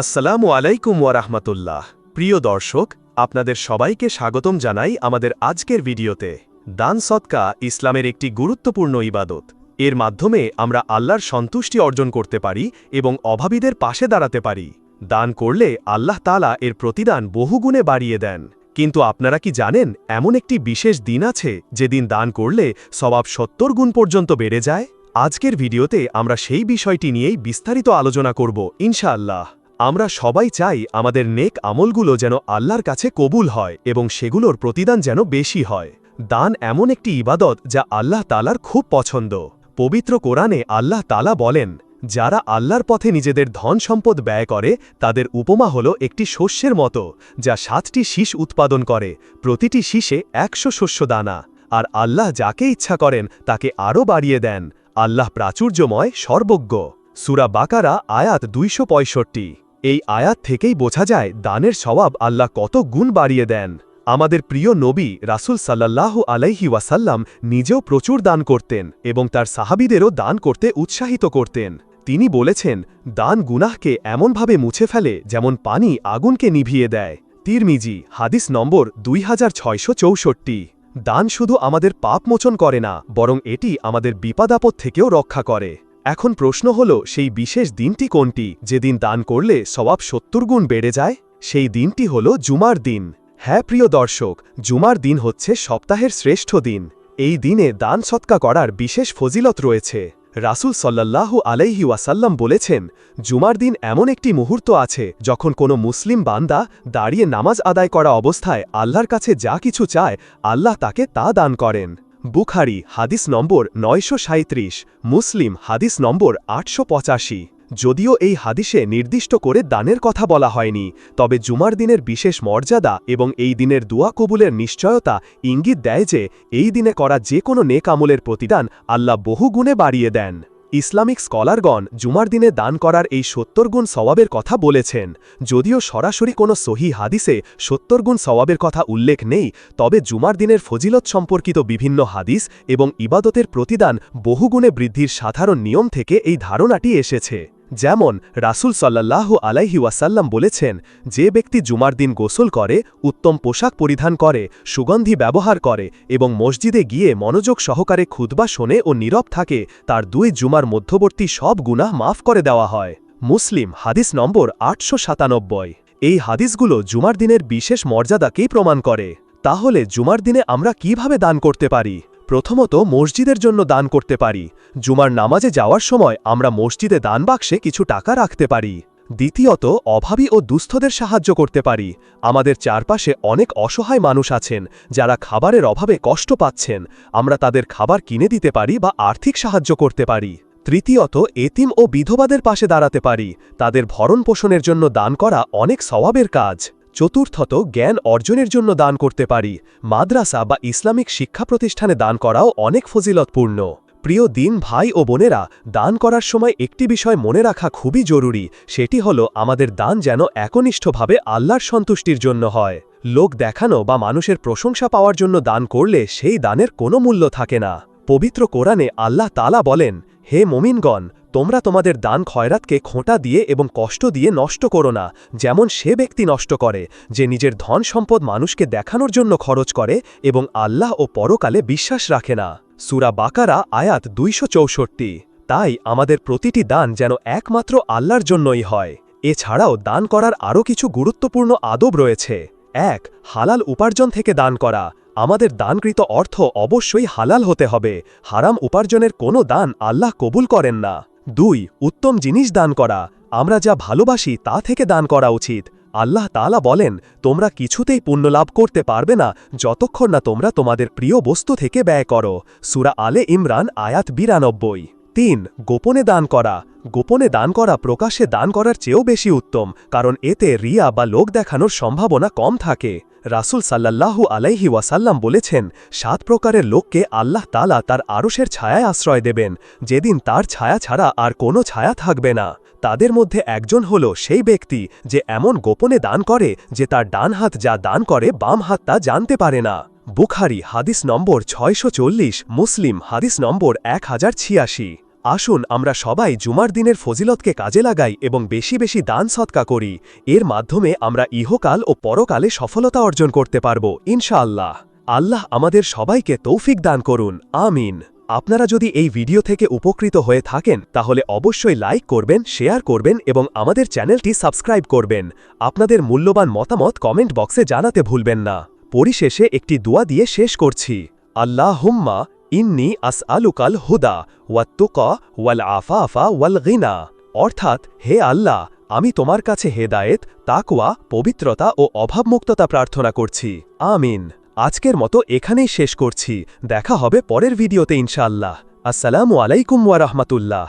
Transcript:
আসসালামু আলাইকুম ওয়ারাহমাতুল্লাহ প্রিয় দর্শক, আপনাদের সবাইকে স্বাগতম জানাই আমাদের আজকের ভিডিওতে। দান সৎকা ইসলামের একটি গুরুত্বপূর্ণ ইবাদত। এর মাধ্যমে আমরা আল্লাহর সন্তুষ্টি অর্জন করতে পারি এবং অভাবীদের পাশে দাঁড়াতে পারি। দান করলে আল্লাহ তালা এর প্রতিদান বহুগুণে বাড়িয়ে দেন। কিন্তু আপনারা কি জানেন, এমন একটি বিশেষ দিন আছে যেদিন দান করলে স্বভাব সত্তর গুণ পর্যন্ত বেড়ে যায়? আজকের ভিডিওতে আমরা সেই বিষয়টি নিয়েই বিস্তারিত আলোচনা করব, ইনশাআল্লাহ। আমরা সবাই চাই আমাদের নেক আমলগুলো যেন আল্লাহর কাছে কবুল হয় এবং সেগুলোর প্রতিদান যেন বেশি হয়। দান এমন একটি ইবাদত যা আল্লাহ তালার খুব পছন্দ। পবিত্র কোরআনে আল্লাহ তালা বলেন, যারা আল্লাহর পথে নিজেদের ধন সম্পদ ব্যয় করে, তাদের উপমা হল একটি শস্যের মতো, যা সাতটি শীষ উৎপাদন করে, প্রতিটি শীষে একশো শস্য দানা। আর আল্লাহ যাকে ইচ্ছা করেন, তাকে আরও বাড়িয়ে দেন। আল্লাহ প্রাচুর্যময়, সর্বজ্ঞ। সুরা বাকারা, আয়াত দুইশো পঁয়ষট্টি। এই আয়াত থেকেই বোঝা যায়, দানের স্বভাব আল্লাহ কত গুণ বাড়িয়ে দেন। আমাদের প্রিয় নবী রাসুল সাল্লাল্লাহু আলাইহি ওয়াসাল্লাম নিজেও প্রচুর দান করতেন এবং তার সাহাবিদেরও দান করতে উৎসাহিত করতেন। তিনি বলেছেন, দান গুনাহকে এমনভাবে মুছে ফেলে যেমন পানি আগুনকে নিভিয়ে দেয়। তিরমিজি, হাদিস নম্বর দুই হাজার ছয়শো চৌষট্টি। দান শুধু আমাদের পাপ মোচন করে না, বরং এটি আমাদের বিপদাপদ থেকেও রক্ষা করে। এখন প্রশ্ন হল, সেই বিশেষ দিনটি কোনটি? যেদিন দান করলে সবাব সত্তর গুণ বেড়ে যায়, সেই দিনটি হল জুমার দিন। হ্যাঁ প্রিয় দর্শক, জুমার দিন হচ্ছে সপ্তাহের শ্রেষ্ঠ দিন। এই দিনে দান সৎকা করার বিশেষ ফজিলত রয়েছে। রাসুল সল্লাল্লাহু আলাইহি ওয়াসাল্লাম বলেছেন, জুমার দিন এমন একটি মুহূর্ত আছে, যখন কোনো মুসলিম বান্দা দাঁড়িয়ে নামাজ আদায় করা অবস্থায় আল্লাহর কাছে যা কিছু চায়, আল্লাহ তাকে তা দান করেন। বুখারি, হাদিস নম্বর নয়শো সাঁইত্রিশ, মুসলিম, হাদিস নম্বর আটশো পঁচাশি। যদিও এই হাদিসে নির্দিষ্ট করে দানের কথা বলা হয়নি, তবে জুমার দিনের বিশেষ মর্যাদা এবং এই দিনের দুয়া কবুলের নিশ্চয়তা ইঙ্গিত দেয় যে, এই দিনে করা যে কোনো নেক আমলের প্রতিদান আল্লাহ বহুগুণে বাড়িয়ে দেন। ইসলামিক স্কলারগণ জুমার দিনে দান করার এই সত্তর গুণ সওয়াবের কথা বলেছেন। যদিও সরাসরি কোনো সহি হাদিসে সত্তর গুণ সওয়াবের কথা উল্লেখ নেই, তবে জুমার দিনের ফজিলত সম্পর্কিত বিভিন্ন হাদিস এবং ইবাদতের প্রতিদান বহুগুণে বৃদ্ধির সাধারণ নিয়ম থেকে এই ধারণাটি এসেছে। যেমন রাসুল সাল্লাহ আলাইহি ওয়াসাল্লাম বলেছেন, যে ব্যক্তি জুমার দিন গোসল করে, উত্তম পোশাক পরিধান করে, সুগন্ধি ব্যবহার করে এবং মসজিদে গিয়ে মনোযোগ সহকারে খুদবা শোনে ও নীরব থাকে, তার দুই জুমার মধ্যবর্তী সব গুনাহ মাফ করে দেওয়া হয়। মুসলিম, হাদিস নম্বর আটশো সাতানব্বই। এই হাদিসগুলো জুমার দিনের বিশেষ মর্যাদাকেই প্রমাণ করে। তাহলে জুমার দিনে আমরা কীভাবে দান করতে পারি? প্রথমত মসজিদের জন্য দান করতে পারি। জুমার নামাজে যাওয়ার সময় আমরা মসজিদে দান বাক্সে কিছু টাকা রাখতে পারি। দ্বিতীয়ত, অভাবী ও দুস্থদের সাহায্য করতে পারি। আমাদের চারপাশে অনেক অসহায় মানুষ আছেন, যারা খাবারের অভাবে কষ্ট পাচ্ছেন। আমরা তাদের খাবার কিনে দিতে পারি বা আর্থিক সাহায্য করতে পারি। তৃতীয়ত, এতিম ও বিধবাদের পাশে দাঁড়াতে পারি। তাদের ভরণ পোষণের জন্য দান করা অনেক স্বভাবের কাজ। চতুর্থত জ্ঞান অর্জনের জন্য দান করতে পারি। মাদ্রাসা বা ইসলামিক শিক্ষা প্রতিষ্ঠানে দান করাও অনেক ফজিলতপূর্ণ। প্রিয় দিন ভাই ও বোনেরা, দান করার সময় একটি বিষয় মনে রাখা খুবই জরুরি, সেটি হল আমাদের দান যেন একনিষ্ঠভাবে আল্লাহর সন্তুষ্টির জন্য হয়। লোক দেখানো বা মানুষের প্রশংসা পাওয়ার জন্য দান করলে সেই দানের কোনো মূল্য থাকে না। পবিত্র কোরআনে আল্লাহ তালা বলেন হে মমিনগণ, তোমরা তোমাদের দান খয়রাতকে খোঁটা দিয়ে এবং কষ্ট দিয়ে নষ্ট করো না, যেমন সে ব্যক্তি নষ্ট করে, যে নিজের ধন সম্পদ মানুষকে দেখানোর জন্য খরচ করে এবং আল্লাহ ও পরকালে বিশ্বাস রাখে না। সুরা বাকারা, আয়াত দুইশো চৌষট্টি। তাই আমাদের প্রতিটি দান যেন একমাত্র আল্লাহর জন্যই হয়। এছাড়াও দান করার আরও কিছু গুরুত্বপূর্ণ আদব রয়েছে। এক, হালাল উপার্জন থেকে দান করা। আমাদের দানকৃত অর্থ অবশ্যই হালাল হতে হবে। হারাম উপার্জনের কোনো দান আল্লাহ কবুল করেন না। দুই, উত্তম জিনিস দান করা। আমরা যা ভালোবাসি তা থেকে দান করা উচিত। আল্লাহ তালা বলেন, তোমরা কিছুতেই পুণ্য লাভ করতে পারবে না যতক্ষণ না তোমরা তোমাদের প্রিয় বস্তু থেকে ব্যয় করো। সুরা আলে ইমরান আয়াত বিরানব্বই। তিন, গোপনে দান করা। গোপনে দান করা প্রকাশ্যে দান করার চেয়েও বেশি উত্তম, কারণ এতে রিয়া বা লোক দেখানোর সম্ভাবনা কম থাকে। রাসুল সাল্লাল্লাহু আলাইহি ওয়াসাল্লাম বলেছেন, সাত প্রকারের লোককে আল্লাহ তালা তার আরশের ছায়ায় আশ্রয় দেবেন। যেদিন তার ছায়া ছাড়া আর কোনো ছায়া থাকবে না। তাদের মধ্যে একজন হল সেই ব্যক্তি যে এমন গোপনে দান করে যে তার ডান হাত যা দান করে, বাম হাত তা জানতে পারে না। বুখারি হাদিস নম্বর ছয়শো চল্লিশ, মুসলিম হাদিস নম্বর এক হাজার ছিয়াশি। আসুন, আমরা সবাই জুমার দিনের ফজিলতকে কাজে লাগাই এবং বেশি বেশি দান সৎকা করি। এর মাধ্যমে আমরা ইহকাল ও পরকালে সফলতা অর্জন করতে পারব, ইনশাআল্লাহ। আল্লাহ আমাদের সবাইকে তৌফিক দান করুন, আমিন। আপনারা যদি এই ভিডিও থেকে উপকৃত হয়ে থাকেন, তাহলে অবশ্যই লাইক করবেন, শেয়ার করবেন এবং আমাদের চ্যানেলটি সাবস্ক্রাইব করবেন। আপনাদের মূল্যবান মতামত কমেন্ট বক্সে জানাতে ভুলবেন না। পরিশেষে একটি দোয়া দিয়ে শেষ করছি। আল্লাহ হুম্মা ইন্নি আস আলুকাল হুদা ওয়া তুকা ওয়াল আফাফা ওয়াল গিনা। অর্থাৎ, হে আল্লাহ, আমি তোমার কাছে হেদায়েত, তাকওয়া, পবিত্রতা ও অভাবমুক্ততা প্রার্থনা করছি। আমিন। আজকের মতো এখানেই শেষ করছি। দেখা হবে পরের ভিডিওতে ইনশাআল্লাহ। আসসালামু আলাইকুম ওয়া রাহমাতুল্লাহ।